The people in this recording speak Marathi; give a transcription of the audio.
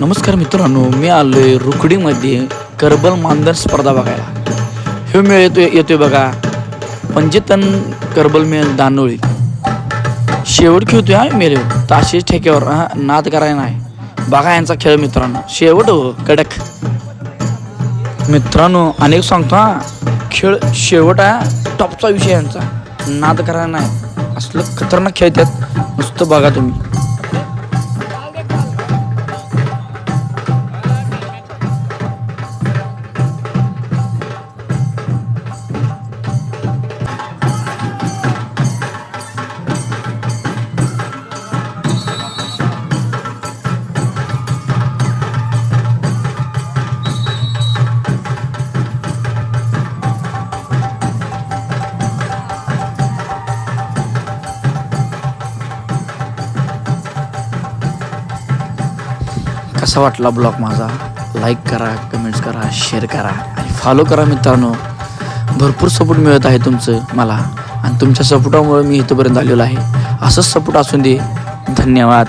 नमस्कार मित्रांनो मी आलो आहे रुकडीमध्ये करबल मानधन स्पर्धा बघायला. हे मेळ येतो येतोय बघा. पंचेतन करबल मेळ दानोळी. शेवट खेळतोय हा मेळ ताशीच ठेक्यावर हा नाद करायला नाही. बघा यांचा खेळ मित्रांनो. शेवट हो कडक. मित्रांनो अनेक सांगतो हा खेळ शेवट हा टॉपचा विषय यांचा. नाद करायला नाही. असलं खतरनाक खेळतात नुसतं बघा तुम्ही. कसा वाटला ब्लॉग माझा? लाईक करा कमेंट्स करा शेअर करा आणि फॉलो करा मित्रांनो. भरपूर सपोर्ट मिळत आहे तुमचं मला. आणि तुमच्या सपोर्टामुळे मी इथंपर्यंत आलेलो आहे. असंच सपोर्ट असून दे. धन्यवाद.